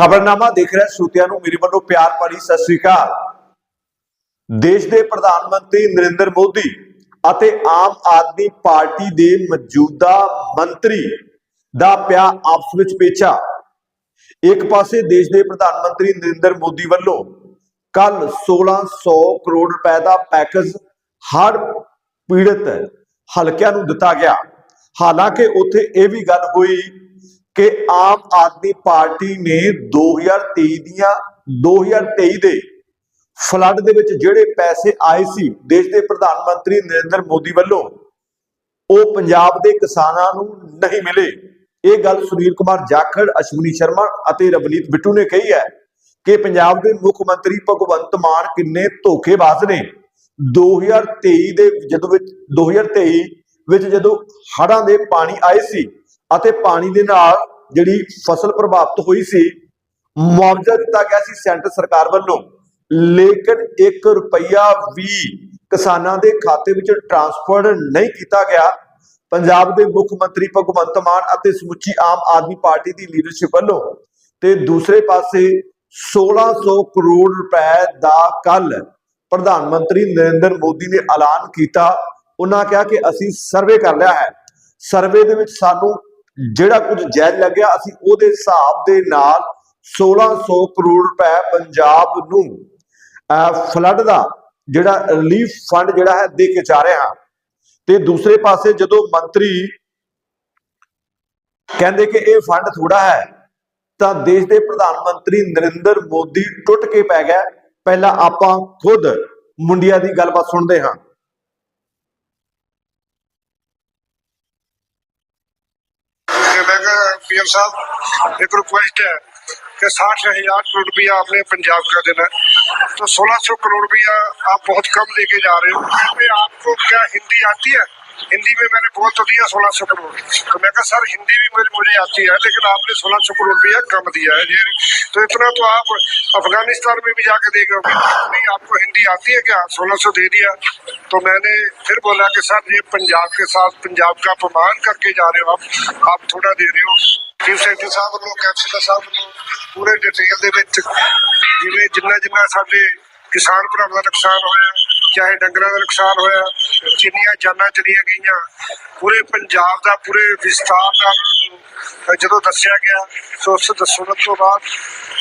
ਖਬਰਨਾਮਾ ਦੇਖ ਰਹੇ ਸਰੋਤਿਆਂ ਨੂੰ ਮੇਰੇ ਵੱਲੋਂ ਪਿਆਰ ਭਰੀ ਸਤਿ ਸ੍ਰੀ ਅਕਾਲ। ਦੇਸ਼ ਦੇ ਪ੍ਰਧਾਨ ਮੰਤਰੀ ਨਰਿੰਦਰ ਮੋਦੀ ਅਤੇ ਆਮ ਆਦਮੀ ਪਾਰਟੀ ਦੇ ਮੌਜੂਦਾ ਮੰਤਰੀ ਦਾ ਪਿਆ ਆਪਸ ਵਿੱਚ ਪੇਚਾ। ਇੱਕ ਪਾਸੇ ਦੇਸ਼ ਦੇ ਪ੍ਰਧਾਨ ਮੰਤਰੀ ਨਰਿੰਦਰ ਮੋਦੀ ਵੱਲੋਂ ਕੱਲ 1600 ਕਰੋੜ ਰੁਪਏ ਦਾ ਪੈਕੇਜ ਹਰ ਪੀੜਤ ਹਲਕਿਆਂ ਨੂੰ ਦਿੱਤਾ ਗਿਆ। ਹਾਲਾਂਕਿ ਉੱਥੇ ਇਹ ਵੀ ਗੱਲ ਹੋਈ ਕਿ ਆਮ ਆਦਮੀ ਪਾਰਟੀ ਨੇ 2023 ਦੀਆਂ 2023 ਦੇ ਫਲੱਡ ਦੇ ਵਿੱਚ ਜਿਹੜੇ ਪੈਸੇ ਆਏ ਸੀ ਦੇਸ਼ ਦੇ ਪ੍ਰਧਾਨ ਮੰਤਰੀ ਨਰਿੰਦਰ ਮੋਦੀ ਵੱਲੋਂ, ਉਹ ਪੰਜਾਬ ਦੇ ਕਿਸਾਨਾਂ ਨੂੰ ਨਹੀਂ ਮਿਲੇ। ਇਹ ਗੱਲ ਸੁਨੀਲ ਕੁਮਾਰ ਜਾਖੜ, ਅਸ਼ਵਨੀ ਸ਼ਰਮਾ ਅਤੇ ਰਵਨੀਤ ਬਿੱਟੂ ਨੇ ਕਹੀ ਹੈ ਕਿ ਪੰਜਾਬ ਦੇ ਮੁੱਖ ਮੰਤਰੀ ਭਗਵੰਤ ਮਾਨ ਕਿੰਨੇ ਧੋਖੇਬਾਜ਼ ਨੇ। 2023 ਦੇ ਜਦੋਂ ਵਿੱਚ 2023 ਵਿੱਚ ਜਦੋਂ ਹੜ੍ਹਾਂ ਦੇ ਪਾਣੀ ਆਏ ਸੀ ਅਤੇ ਪਾਣੀ ਦੇ ਨਾਲ ਜਿਹੜੀ ਫਸਲ ਪ੍ਰਭਾਵਿਤ ਹੋਈ ਸੀ, ਮੁਆਵਜ਼ਾ ਦਿੱਤਾ ਗਿਆ ਸੀ ਸੈਂਟਰ ਸਰਕਾਰ ਵੱਲੋਂ। ਲੇਕਿਨ 1 ਰੁਪਈਆ ਵੀ ਕਿਸਾਨਾਂ ਦੇ ਖਾਤੇ ਵਿੱਚ ਟ੍ਰਾਂਸਫਰ ਨਹੀਂ ਕੀਤਾ ਗਿਆ। ਪੰਜਾਬ ਦੇ ਮੁੱਖ ਮੰਤਰੀ ਭਗਵੰਤ ਮਾਨ ਅਤੇ ਸਮੁੱਚੀ ਆਮ ਆਦਮੀ ਪਾਰਟੀ ਦੀ ਲੀਡਰਸ਼ਿਪ ਵੱਲੋਂ ਤੇ ਦੂਸਰੇ ਪਾਸੇ 1600 ਕਰੋੜ ਰੁਪਏ ਦਾ ਕੱਲ ਪ੍ਰਧਾਨ ਮੰਤਰੀ ਨਰਿੰਦਰ ਮੋਦੀ ਨੇ ਐਲਾਨ ਕੀਤਾ। ਉਹਨਾਂ ਕਿਹਾ ਕਿ ਅਸੀਂ ਸਰਵੇ ਕਰ ਲਿਆ ਹੈ। ਸਰਵੇ ਦੇ ਵਿੱਚ ਸਾਨੂੰ ਜਿਹੜਾ ਕੁਝ ਜਾਇਜ਼ ਲੱਗਿਆ, ਅਸੀਂ ਉਹਦੇ ਹਿਸਾਬ ਦੇ ਨਾਲ 1600 ਕਰੋੜ ਰੁਪਏ ਪੰਜਾਬ ਨੂੰ ਫਲੱਡ ਦਾ ਜਿਹੜਾ ਰਿਲੀਫ ਫੰਡ ਜਿਹੜਾ ਹੈ, ਦੇ ਕੇ ਜਾ ਰਹੇ ਹਾਂ। ਤੇ ਦੂਸਰੇ ਪਾਸੇ ਜਦੋਂ ਮੰਤਰੀ ਕਹਿੰਦੇ ਕਿ ਇਹ ਫੰਡ ਥੋੜਾ ਹੈ, ਤਾਂ ਦੇਸ਼ ਦੇ ਪ੍ਰਧਾਨ ਮੰਤਰੀ ਨਰਿੰਦਰ ਮੋਦੀ ਟੁੱਟ ਕੇ ਪੈ ਗਿਆ। ਪਹਿਲਾਂ ਆਪਾਂ ਖੁਦ ਮੁੰਡਿਆਂ ਦੀ ਗੱਲਬਾਤ ਸੁਣਦੇ ਹਾਂ। कि मैं कहा, पीएम साहब एक रिक्वेस्ट है कि साठ हजार करोड़ रुपया आपने पंजाब का देना है तो सोलह सौ करोड़ रुपया आप बहुत कम लेके जा रहे हो इसमें आपको क्या हिंदी आती है हिंदी में मैंने बोल तो दिया सोलह सौ करोड़ तो मैं कहा सर हिंदी भी मेरी मुझे आती है लेकिन आपने सोलह सौ करोड़ रुपया कम दिया है ये तो इतना तो आप अफगानिस्तान में भी जाके देखोगे नहीं आपको हिंदी आती है क्या सोलह सौ दे दिया तो मैंने फिर बोला कि सर ये पंजाब के साथ पंजाब का अपमान करके जा रहे हो आप आप थोड़ा दे रहे हो ਚੀਫ ਸੈਕਟਰੀ ਸਾਹਿਬ ਵੱਲੋਂ ਕੈਪਟਨ ਸਾਹਿਬ ਵੱਲੋਂ ਪੂਰੇ ਡਿਟੇਲ ਦੇ ਵਿੱਚ ਜਿਵੇਂ ਜਿੰਨਾ ਜਿੰਨਾ ਸਾਡੇ ਕਿਸਾਨ ਭਰਾਵਾਂ ਦਾ ਨੁਕਸਾਨ ਹੋਇਆ ਚਾਹੇ ਡੰਗਰਾਂ ਦਾ ਨੁਕਸਾਨ ਹੋਇਆ ਜਿੰਨੀਆਂ ਜਾਨਾਂ ਚਲੀਆਂ ਗਈਆਂ ਪੂਰੇ ਪੰਜਾਬ ਦਾ ਪੂਰੇ ਵਿਸਤਾਰ ਨਾਲ ਉਹਨਾਂ ਨੂੰ ਜਦੋਂ ਦੱਸਿਆ ਗਿਆ ਸੋ ਉਸ ਦੱਸਣ ਤੋਂ ਬਾਅਦ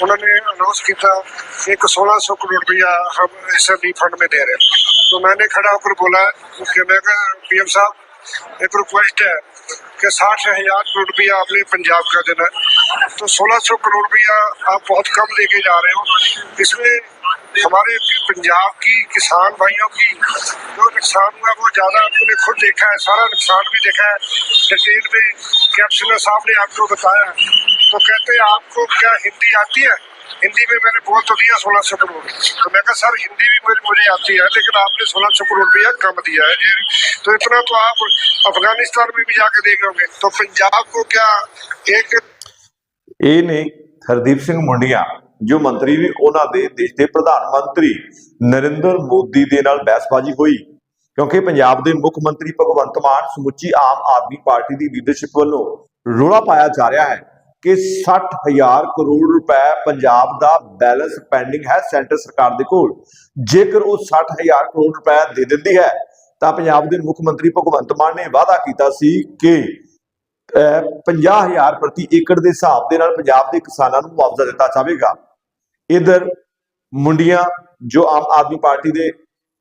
ਉਹਨਾਂ ਨੇ ਅਨਾਉਂਸ ਕੀਤਾ ਕਿ ਇੱਕ 1600 ਕਰੋੜ रुपया हम इस रिफंड में दे रहे हैं तो मैंने खड़ा होकर बोला कि मैं पीएम साहब एक रिक्वेस्ट है कि साठ हजार करोड़ रुपया आपने पंजाब का देना है तो सोलह सौ करोड़ रुपया आप बहुत कम लेके जा रहे हो इसमें हमारे पंजाब की किसान भाइयों की जो नुकसान हुआ वो ज़्यादा आपने खुद देखा है सारा नुकसान भी देखा है डिटेल में कैप्टन साहब ने आपको बताया तो कहते हैं आपको क्या हिंदी आती है हिंदी में मैंने बोल तो दिया सोलह सौ करोड़ तो मैं कहा सर हिंदी भी मेरी मुझे आती है लेकिन आपने सोलह सौ करोड़ रुपया कम दिया है ये तो इतना तो आप अफगानिस्तान में भी जाके देखोगे तो पंजाब को क्या एक ਇਹ ਨੇ ਹਰਦੀਪ ਸਿੰਘ ਮੁੰਡੀਆਂ ਜੋ ਮੰਤਰੀ ਨੇ ਉਹਨਾਂ ਦੇ ਦੇਸ਼ ਦੇ ਪ੍ਰਧਾਨ ਮੰਤਰੀ ਨਰਿੰਦਰ ਮੋਦੀ ਦੇ ਨਾਲ ਬਹਿਸਬਾਜ਼ੀ ਹੋਈ, ਕਿਉਂਕਿ ਪੰਜਾਬ ਦੇ ਮੁੱਖ ਮੰਤਰੀ ਭਗਵੰਤ ਮਾਨ ਸਮੁੱਚੀ ਆਮ ਆਦਮੀ ਪਾਰਟੀ ਦੀ ਲੀਡਰਸ਼ਿਪ ਵੱਲੋਂ ਰੋਲਾ ਪਾਇਆ ਜਾ ਰਿਹਾ ਹੈ ਕਿ 60000 ਕਰੋੜ ਰੁਪਏ ਪੰਜਾਬ ਦਾ ਬੈਲੈਂਸ ਪੈਂਡਿੰਗ ਹੈ ਸੈਂਟਰ ਸਰਕਾਰ ਦੇ ਕੋਲ। ਜੇਕਰ ਉਹ 60000 ਕਰੋੜ ਰੁਪਏ ਦੇ ਦਿੰਦੀ ਹੈ, ਤਾਂ ਪੰਜਾਬ ਦੇ ਮੁੱਖ ਮੰਤਰੀ ਭਗਵੰਤ ਮਾਨ ਨੇ ਵਾਅਦਾ ਕੀਤਾ ਸੀ ਕਿ, ਅਹ 50000 ਪ੍ਰਤੀ ਏਕੜ ਦੇ ਹਿਸਾਬ ਦੇ ਨਾਲ ਪੰਜਾਬ ਦੇ ਕਿਸਾਨਾਂ ਨੂੰ ਮੁਆਵਜ਼ਾ ਦਿੱਤਾ ਜਾਵੇਗਾ। ਇਧਰ ਮੁੰਡੀਆਂ ਜੋ ਆਮ ਆਦਮੀ ਪਾਰਟੀ ਦੇ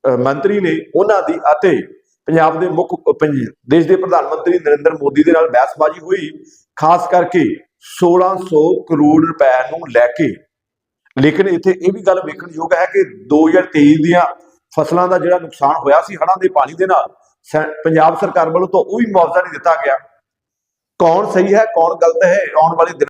ਮੰਤਰੀ ਨੇ ਉਹਨਾਂ ਦੀ ਅਤੇ ਪੰਜਾਬ ਦੇ ਮੁੱਖ ਦੇਸ਼ ਦੇ ਪ੍ਰਧਾਨ ਮੰਤਰੀ ਨਰਿੰਦਰ ਮੋਦੀ ਦੇ ਨਾਲ ਬਹਿਸਬਾਜ਼ੀ ਹੋਈ, ਖਾਸ ਕਰਕੇ 1600 ਕਰੋੜ ਰੁਪਏ ਨੂੰ ਲੈ ਕੇ। ਲੇਕਿਨ ਇੱਥੇ ਇਹ ਵੀ ਗੱਲ ਵੇਖਣਯੋਗ ਹੈ ਕਿ 2023 ਦੀਆਂ ਫਸਲਾਂ ਦਾ ਜਿਹੜਾ ਨੁਕਸਾਨ ਹੋਇਆ ਸੀ, ਹੜ੍ਹਾਂ ਦੇ ਪਾਣੀ ਦੇ ਨਾਲ ਪੰਜਾਬ ਸਰਕਾਰ ਵੱਲੋਂ ਤਾਂ ਉਹ ਵੀ ਮੁਆਵਜ਼ਾ ਨਹੀਂ ਦਿੱਤਾ ਗਿਆ। ਕੌਣ ਸਹੀ ਹੈ, ਕੌਣ ਗਲਤ ਹੈ, ਆਉਣ ਵਾਲੇ ਦਿਨ